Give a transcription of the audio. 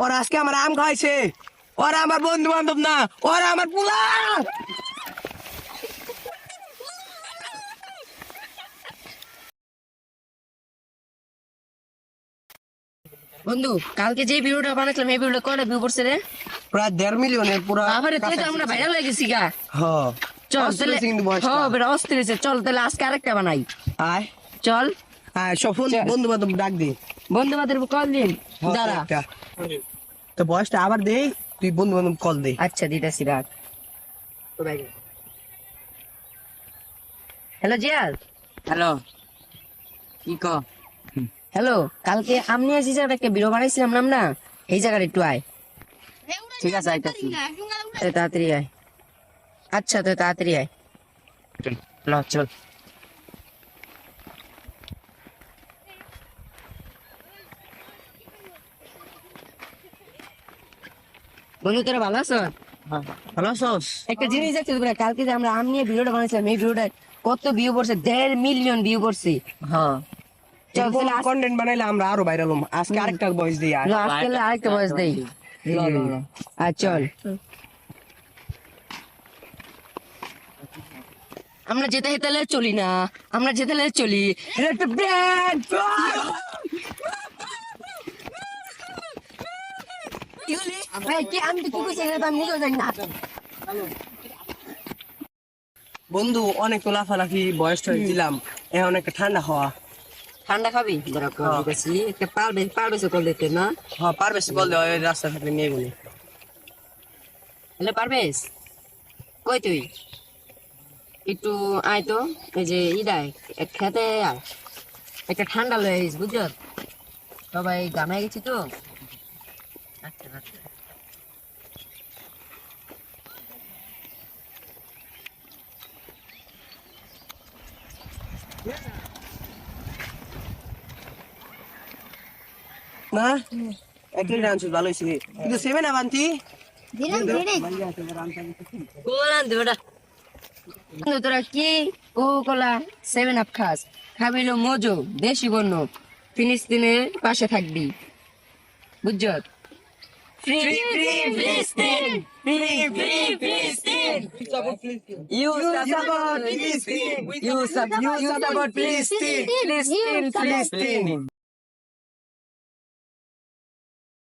ওরা আজকে আমার আম খাইছে। ওরা আমার বন্ধু বান্ধব না ওরা আমার পুলা। বন্ধু কালকে যে ভিডিওটা বানাইছিলাম এই ভিডিওটা কয়টা ভিউ করছে রে? প্রায় দেড় মিলিয়নের পুরা আবার তুই তো আমরা ভাইরাল হয়ে গেছি গা। হ্যাঁ চল তাহলে। হ্যাঁ বেটা অস্থির চল তাহলে আজকে আরেকটা বানাই। আয়। চল। আয় সব বন্ধু বান্ধব ডাক দে। বন্ধু বান্ধব কল দিন দাঁড়া। তো বয়সটা আবার দে তুই বন্ধু বান্ধব কল দে। আচ্ছা দিতেছি রাখ। হ্যালো জিয়াল। হ্যালো কি ক? হ্যালো কালকে আমি আছি জায়গাটা একটা ভিডিও বানাইছিলাম না? আমরা এই জায়গাটা একটু আয়। ঠিক আছে আইতাছি। তাড়াতাড়ি আয়। আচ্ছা তো তাড়াতাড়ি আয়। চল। বন্ধু তোরা ভালো আছো? ভালো আছস? একটা জিনিস দেখছ তোমরা কালকে যে আমরা আম নিয়ে ভিডিওটা বানাইছিলাম এই ভিডিওটা কত ভিউ করছে দেড় মিলিয়ন ভিউ করছে হ্যাঁ। চল তাহলে আজ- কন্টেন্ট বানাইলে আমরা আরও ভাইরাল হম। আজকে আরেকটা বয়স দিই আর আজকে আরেকটা বয়স দেই। আর চল। আমরা যেতে যেতে হলে চলি না। আমরা যেতে চলি। এটা একটা কি আমি তো কি কইছি এটা তো আমি নিজেও জানি না বন্ধু অনেক তো লাফালাফি বয়স দিলাম। এখন একটা ঠান্ডা হওয়া। ঠান্ডা খাবি? বড় কল দিতেছি একটা পারবে পারবে কল দিতে না? হ্যাঁ পারবে সে বললে রাস্তা থাকলে নিয়ে বলি হ্যালো পারবেশ কই তুই? একটু আয় তো এই যে ইদায় খেতে আয়। একটা ঠান্ডা লয়ে বুঝছ? সবাই গামায় গেছি তো। আচ্ছা আচ্ছা। না একই ডান্স ভালো হয়েছে কিন্তু সেভেন আবান্তি কোন আনতে বেটা বন্ধু, তোরা কি ও কলা সেভেন আপ খাস খাবিল মজো দেশি বন্য ফিলিস্তিনের পাশে থাকবি বুঝছ ফ্রি ফ্রি ফিলিস্তিন ফ্রি ফ্রি ফিলিস্তিন Use about Philistine. Use about Philistine. Philistine. Philistine.